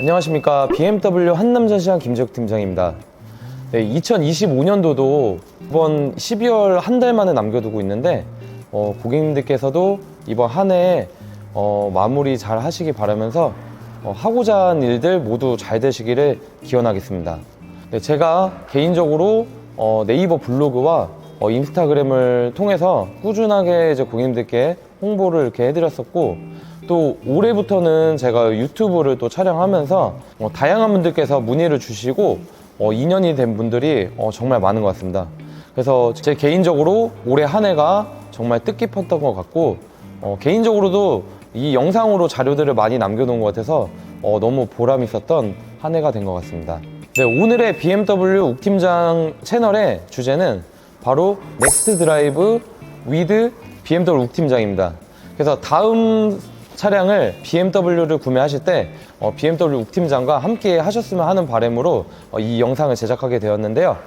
안녕하십니까 BMW 한남전시장 김재욱 팀장입니다. 네, 2025년도도 이번 12월 한 달 만에 남겨두고 있는데 어, 고객님들께서도 이번 한 해에 어, 마무리 잘 하시기 바라면서 어, 하고자 하는 일들 모두 잘 되시기를 기원하겠습니다. 네, 제가 개인적으로 어, 네이버 블로그와 어, 인스타그램을 통해서 꾸준하게 이제 고객님들께 홍보를 이렇게 해드렸었고 또 올해부터는 제가 유튜브를 또 촬영하면서 어, 다양한 분들께서 문의를 주시고 어, 인연이 된 분들이 어, 정말 많은 것 같습니다. 그래서 제 개인적으로 올해 한 해가 정말 뜻깊었던 것 같고 어, 개인적으로도 이 영상으로 자료들을 많이 남겨놓은 것 같아서 어, 너무 보람 있었던 한 해가 된 것 같습니다. 네, 오늘의 BMW 욱팀장 채널의 주제는 바로 넥스트 드라이브 위드 BMW 욱팀장입니다. 그래서 다음 차량을 BMW를 구매하실 때 어, BMW 욱팀장과 함께 하셨으면 하는 바람으로 어, 이 영상을 제작하게 되었는데요.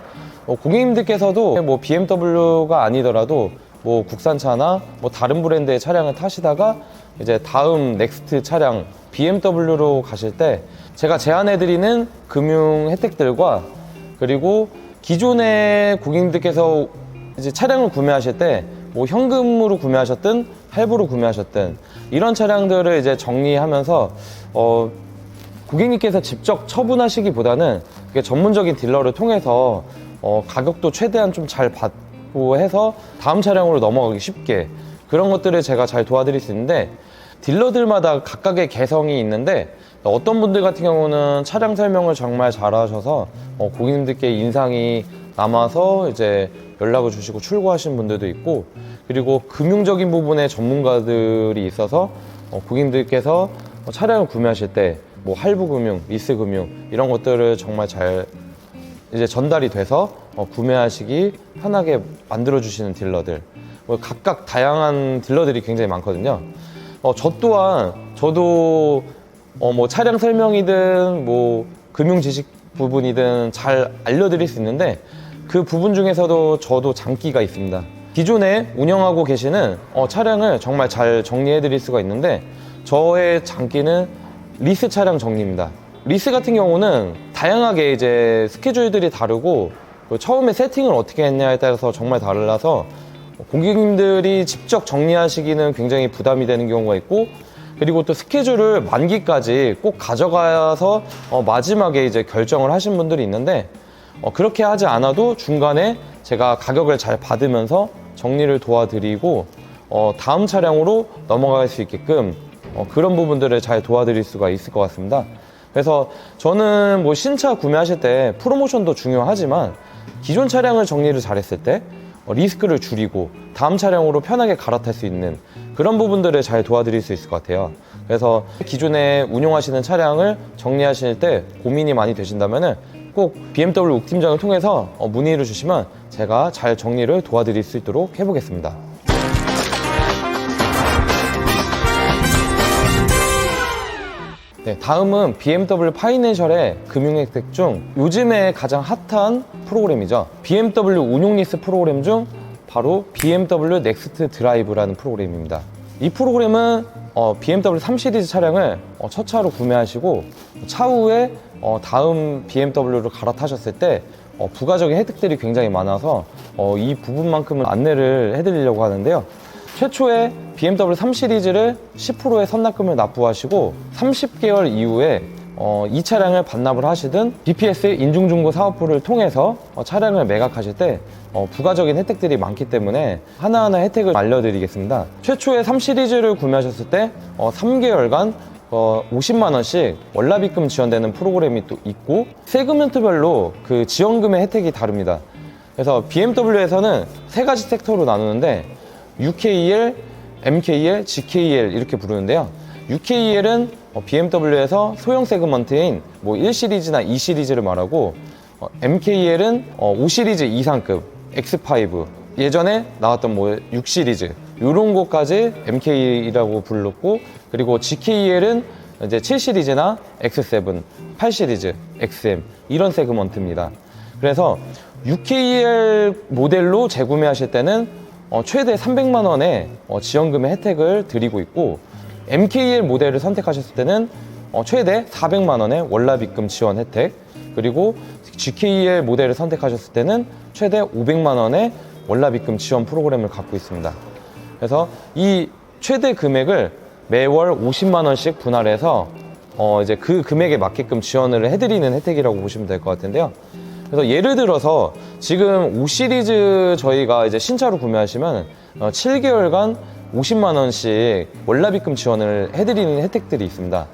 어, 고객님들께서도 뭐 BMW가 아니더라도 뭐 국산차나 뭐 다른 브랜드의 차량을 타시다가 이제 다음 넥스트 차량 BMW로 가실 때 제가 제안해드리는 금융 혜택들과 그리고 기존의 고객님들께서 이제 차량을 구매하실 때 뭐 현금으로 구매하셨든 할부로 구매하셨든 이런 차량들을 이제 정리하면서 어 고객님께서 직접 처분하시기보다는 전문적인 딜러를 통해서 어, 가격도 최대한 좀 잘 받고 해서 다음 차량으로 넘어가기 쉽게 그런 것들을 제가 잘 도와드릴 수 있는데 딜러들마다 각각의 개성이 있는데 어떤 분들 같은 경우는 차량 설명을 정말 잘하셔서 어, 고객님들께 인상이 남아서 이제 연락을 주시고 출고하시는 분들도 있고 그리고 금융적인 부분에 전문가들이 있어서 어, 고객님들께서 어, 차량을 구매하실 때 뭐 할부 금융, 리스 금융 이런 것들을 정말 잘 이제 전달이 돼서 어, 구매하시기 편하게 만들어 주시는 딜러들 뭐 각각 다양한 딜러들이 굉장히 많거든요. 어, 저 또한 저도 어, 뭐 차량 설명이든 뭐 금융 지식 부분이든 잘 알려드릴 수 있는데 그 부분 중에서도 저도 장기가 있습니다. 기존에 운영하고 계시는 어, 차량을 정말 잘 정리해 드릴 수가 있는데 저의 장기는 리스 차량 정리입니다. 리스 같은 경우는 다양하게 이제 스케줄들이 다르고 그 처음에 세팅을 어떻게 했냐에 따라서 정말 달라서 고객님들이 직접 정리하시기는 굉장히 부담이 되는 경우가 있고 그리고 또 스케줄을 만기까지 꼭 가져가서 어, 마지막에 이제 결정을 하신 분들이 있는데 어, 그렇게 하지 않아도 중간에 제가 가격을 잘 받으면서 정리를 도와드리고 어, 다음 차량으로 넘어갈 수 있게끔 어, 그런 부분들을 잘 도와드릴 수가 있을 것 같습니다. 그래서 저는 뭐 신차 구매하실 때 프로모션도 중요하지만 기존 차량을 정리를 잘했을 때 어, 리스크를 줄이고 다음 차량으로 편하게 갈아탈 수 있는 그런 부분들을 잘 도와드릴 수 있을 것 같아요. 그래서 기존에 운용하시는 차량을 정리하실 때 고민이 많이 되신다면 꼭 BMW 욱팀장을 통해서 어, 문의를 주시면 제가 잘 정리를 도와드릴 수 있도록 해보겠습니다. 네, 다음은 BMW 파이낸셜의 금융 혜택 중 요즘에 가장 핫한 프로그램이죠. BMW 운용 리스 프로그램 중 바로 BMW 넥스트 드라이브라는 프로그램입니다. 이 프로그램은 어, BMW 3 시리즈 차량을 어, 첫 차로 구매하시고 차후에 어, 다음 BMW를 갈아타셨을 때 어, 부가적인 혜택들이 굉장히 많아서 어, 이 부분만큼은 안내를 해드리려고 하는데요. 최초에 BMW 3 시리즈를 10%의 선납금을 납부하시고 30개월 이후에 어, 이 차량을 반납을 하시든 BPS 인중중고 사업부를 통해서 어, 차량을 매각하실 때 어, 부가적인 혜택들이 많기 때문에 하나하나 혜택을 알려드리겠습니다. 최초에 3 시리즈를 구매하셨을 때 어, 3개월간 어, 50만 원씩 월납입금 지원되는 프로그램이 또 있고 세그멘트별로 그 지원금의 혜택이 다릅니다. 그래서 BMW에서는 세 가지 섹터로 나누는데 UKL, MKL, GKL 이렇게 부르는데요. UKL은 BMW에서 소형 세그먼트인 뭐 1시리즈나 2시리즈를 말하고 어, MKL은 어, 5시리즈 이상급 X5 예전에 나왔던 뭐 6시리즈 이런 것까지 MK라고 불렀고 그리고 GKL은 이제 7 시리즈나 X7, 8 시리즈, XM 이런 세그먼트입니다. 그래서 UKL 모델로 재구매하실 때는 어, 최대 300만 원의 어, 지원금의 혜택을 드리고 있고 MKL 모델을 선택하셨을 때는 어, 최대 400만 원의 월납입금 지원 혜택 그리고 GKL 모델을 선택하셨을 때는 최대 500만 원의 월납입금 지원 프로그램을 갖고 있습니다. 그래서 이 최대 금액을 매월 50만 원씩 분할해서 어 이제 그 금액에 맞게끔 지원을 해드리는 혜택이라고 보시면 될 것 같은데요. 그래서 예를 들어서 지금 5 시리즈 저희가 이제 신차로 구매하시면 어 7개월간 50만 원씩 월납입금 지원을 해드리는 혜택들이 있습니다.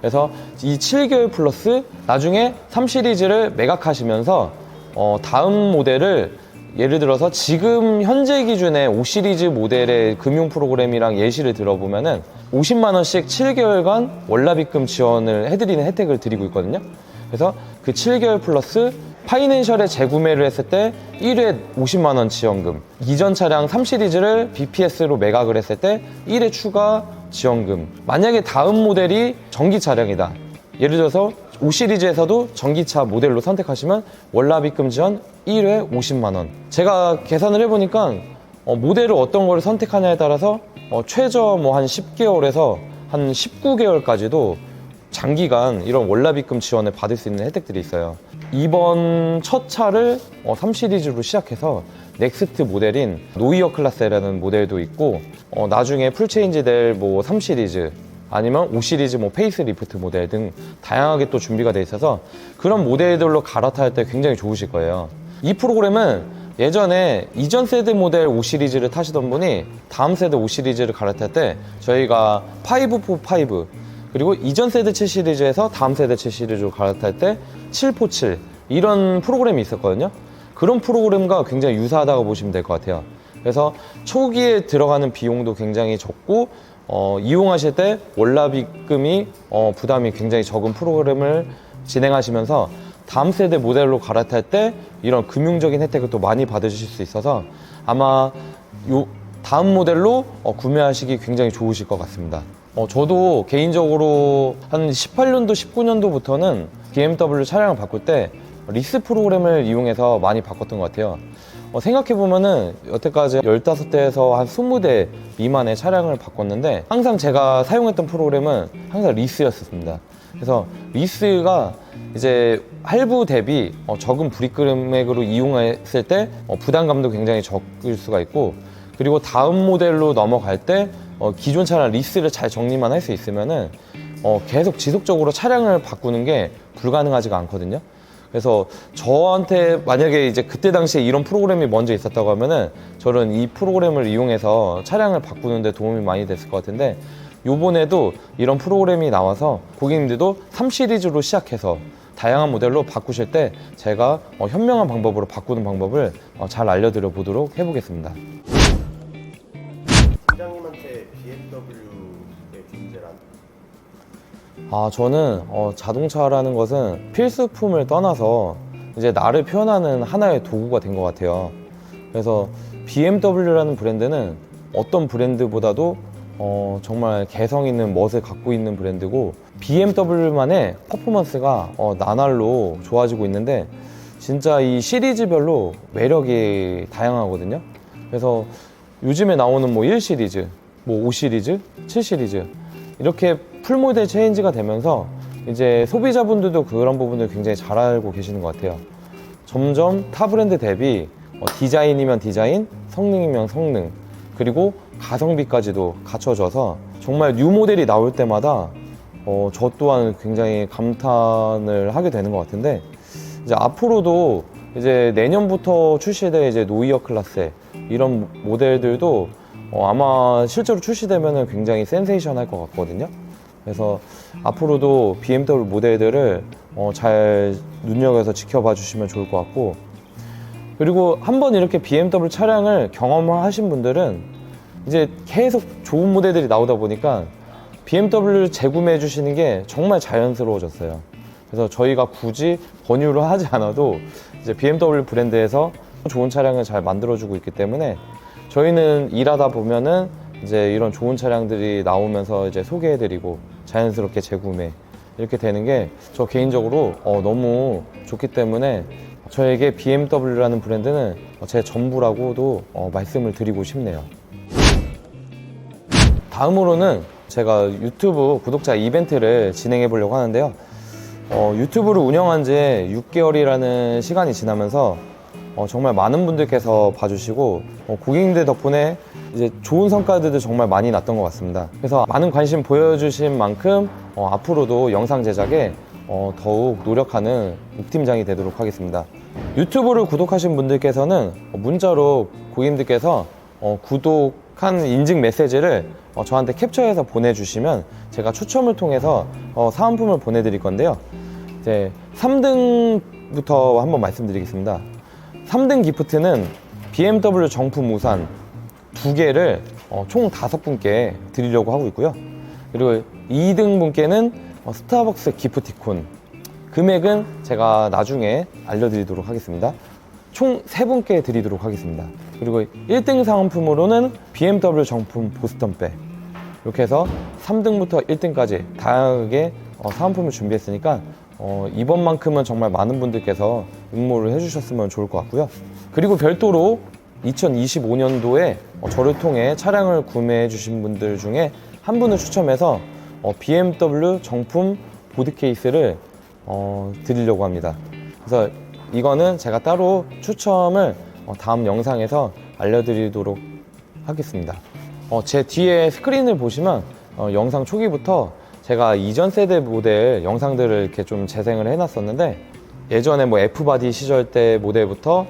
그래서 이 7개월 플러스 나중에 3 시리즈를 매각하시면서 어 다음 모델을 예를 들어서 지금 현재 기준의 5 시리즈 모델의 금융 프로그램이랑 예시를 들어보면은 50만 원씩 7개월간 월납입금 지원을 해드리는 혜택을 드리고 있거든요. 그래서 그 7개월 플러스 파이낸셜에 재구매를 했을 때 1회 50만 원 지원금, 이전 차량 3 시리즈를 BPS로 매각을 했을 때 1회 추가 지원금. 만약에 다음 모델이 전기 차량이다. 예를 들어서 5 시리즈에서도 전기차 모델로 선택하시면 월납입금 지원 1회 50만 원. 제가 계산을 해보니까 어, 모델을 어떤 거를 선택하냐에 따라서 어, 최저 뭐 한 10개월에서 한 19개월까지도 장기간 이런 월납입금 지원을 받을 수 있는 혜택들이 있어요. 이번 첫 차를 어, 3 시리즈로 시작해서 넥스트 모델인 노이어 클래스라는 모델도 있고 어, 나중에 풀체인지 될 뭐 3 시리즈 아니면 5 시리즈 뭐 페이스 리프트 모델 등 다양하게 또 준비가 돼 있어서 그런 모델들로 갈아탈 때 굉장히 좋으실 거예요. 이 프로그램은 예전에 이전 세대 모델 5 시리즈를 타시던 분이 다음 세대 5 시리즈를 갈아탈 때 저희가 545 그리고 이전 세대 7 시리즈에서 다음 세대 7 시리즈로 갈아탈 때 747 이런 프로그램이 있었거든요. 그런 프로그램과 굉장히 유사하다고 보시면 될 것 같아요. 그래서 초기에 들어가는 비용도 굉장히 적고 어, 이용하실 때 월납입금이 어, 부담이 굉장히 적은 프로그램을 진행하시면서 다음 세대 모델로 갈아탈 때 이런 금융적인 혜택을 또 많이 받으실 수 있어서 아마 요 다음 모델로 어, 구매하시기 굉장히 좋으실 것 같습니다. 어, 저도 개인적으로 한 18년도, 19년도부터는 BMW 차량을 바꿀 때 리스 프로그램을 이용해서 많이 바꿨던 것 같아요. 어, 생각해보면은 여태까지 15대에서 한 20대 미만의 차량을 바꿨는데 항상 제가 사용했던 프로그램은 항상 리스였습니다. 그래서 리스가 이제 할부 대비 어, 적은 불입 금액으로 이용했을 때 어, 부담감도 굉장히 적을 수가 있고 그리고 다음 모델로 넘어갈 때 어, 기존 차량 리스를 잘 정리만 할 수 있으면은 어, 계속 지속적으로 차량을 바꾸는 게 불가능하지가 않거든요. 그래서 저한테 만약에 이제 그때 당시에 이런 프로그램이 먼저 있었다고 하면은 저는 이 프로그램을 이용해서 차량을 바꾸는데 도움이 많이 됐을 것 같은데 요번에도 이런 프로그램이 나와서 고객님들도 3 시리즈로 시작해서 다양한 모델로 바꾸실 때 제가 어, 현명한 방법으로 바꾸는 방법을 어, 잘 알려드려 보도록 해보겠습니다. 아, 저는 어, 자동차라는 것은 필수품을 떠나서 이제 나를 표현하는 하나의 도구가 된 것 같아요. 그래서 BMW라는 브랜드는 어떤 브랜드보다도 어, 정말 개성 있는 멋을 갖고 있는 브랜드고 BMW만의 퍼포먼스가 어, 나날로 좋아지고 있는데 진짜 이 시리즈별로 매력이 다양하거든요. 그래서 요즘에 나오는 뭐 1 시리즈, 뭐 5 시리즈, 7 시리즈 이렇게 풀모델 체인지가 되면서 이제 소비자분들도 그런 부분을 굉장히 잘 알고 계시는 것 같아요. 점점 타 브랜드 대비 어, 디자인이면 디자인, 성능이면 성능, 그리고 가성비까지도 갖춰져서 정말 뉴 모델이 나올 때마다 어, 저 또한 굉장히 감탄을 하게 되는 것 같은데 이제 앞으로도 이제 내년부터 출시될 이제 노이어 클래스 이런 모델들도 어, 아마 실제로 출시되면 굉장히 센세이션할 것 같거든요. 그래서 앞으로도 BMW 모델들을 어, 잘 눈여겨서 지켜봐 주시면 좋을 것 같고 그리고 한번 이렇게 BMW 차량을 경험하신 분들은 이제 계속 좋은 모델들이 나오다 보니까 BMW 재구매해 주시는 게 정말 자연스러워졌어요. 그래서 저희가 굳이 권유를 하지 않아도 이제 BMW 브랜드에서 좋은 차량을 잘 만들어주고 있기 때문에 저희는 일하다 보면은 이제 이런 좋은 차량들이 나오면서 이제 소개해드리고 자연스럽게 재구매 이렇게 되는 게 저 개인적으로 어, 너무 좋기 때문에 저에게 BMW라는 브랜드는 제 전부라고도 어, 말씀을 드리고 싶네요. 다음으로는 제가 유튜브 구독자 이벤트를 진행해 보려고 하는데요. 어, 유튜브를 운영한 지 6개월이라는 시간이 지나면서 어, 정말 많은 분들께서 봐주시고 어, 고객님들 덕분에 이제 좋은 성과들도 정말 많이 났던 것 같습니다. 그래서 많은 관심 보여주신 만큼 어, 앞으로도 영상 제작에 어, 더욱 노력하는 옥팀장이 되도록 하겠습니다. 유튜브를 구독하신 분들께서는 문자로 고객님들께서 어, 구독한 인증 메시지를 어, 저한테 캡처해서 보내주시면 제가 추첨을 통해서 어, 사은품을 보내드릴 건데요. 이제 3등부터 한번 말씀드리겠습니다. 3등 기프트는 BMW 정품 우산 두 개를 어, 총 다섯 분께 드리려고 하고 있고요. 그리고 2등 분께는 어, 스타벅스 기프티콘 금액은 제가 나중에 알려드리도록 하겠습니다. 총 세 분께 드리도록 하겠습니다. 그리고 1등 상품으로는 BMW 정품 보스턴백 이렇게 해서 3등부터 1등까지 다양하게 어, 사은품을 준비했으니까 어, 이번만큼은 정말 많은 분들께서 응모를 해주셨으면 좋을 것 같고요. 그리고 별도로 2025년도에 어, 저를 통해 차량을 구매해 주신 분들 중에 한 분을 추첨해서 어, BMW 정품 보드 케이스를 어, 드리려고 합니다. 그래서 이거는 제가 따로 추첨을 어, 다음 영상에서 알려드리도록 하겠습니다. 어, 제 뒤에 스크린을 보시면 어, 영상 초기부터 제가 이전 세대 모델 영상들을 이렇게 좀 재생을 해놨었는데 예전에 뭐 F바디 시절 때 모델부터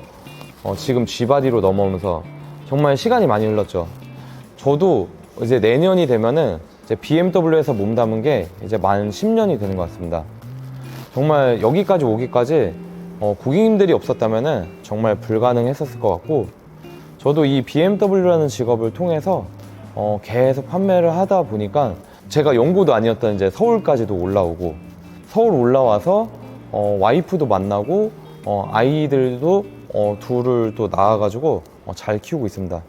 어, 지금 G바디로 넘어오면서 정말 시간이 많이 흘렀죠. 저도 이제 내년이 되면은 이제 BMW에서 몸 담은 게 이제 만 10년이 되는 것 같습니다. 정말 여기까지 오기까지 어, 고객님들이 없었다면은 정말 불가능했었을 것 같고 저도 이 BMW라는 직업을 통해서 어, 계속 판매를 하다 보니까 제가 연고도 아니었던 이제 서울까지도 올라오고 서울 올라와서 어, 와이프도 만나고 어, 아이들도 어, 둘을 또 낳아가지고 어, 잘 키우고 있습니다.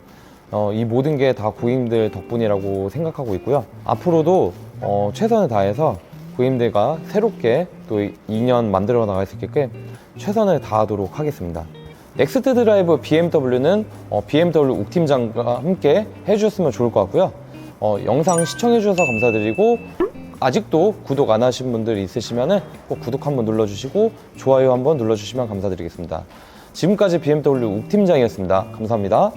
어, 이 모든 게 다 고객님들 덕분이라고 생각하고 있고요. 앞으로도 어, 최선을 다해서 고객님들과 새롭게 또 2년 만들어 나갈 수 있게끔 최선을 다하도록 하겠습니다. 넥스트 드라이브 BMW는 어, BMW 옥팀장과 함께 해주셨으면 좋을 것 같고요. 어, 영상 시청해주셔서 감사드리고 아직도 구독 안 하신 분들 있으시면 꼭 구독 한번 눌러주시고 좋아요 한번 눌러주시면 감사드리겠습니다. 지금까지 BMW 옥팀장이었습니다. 감사합니다.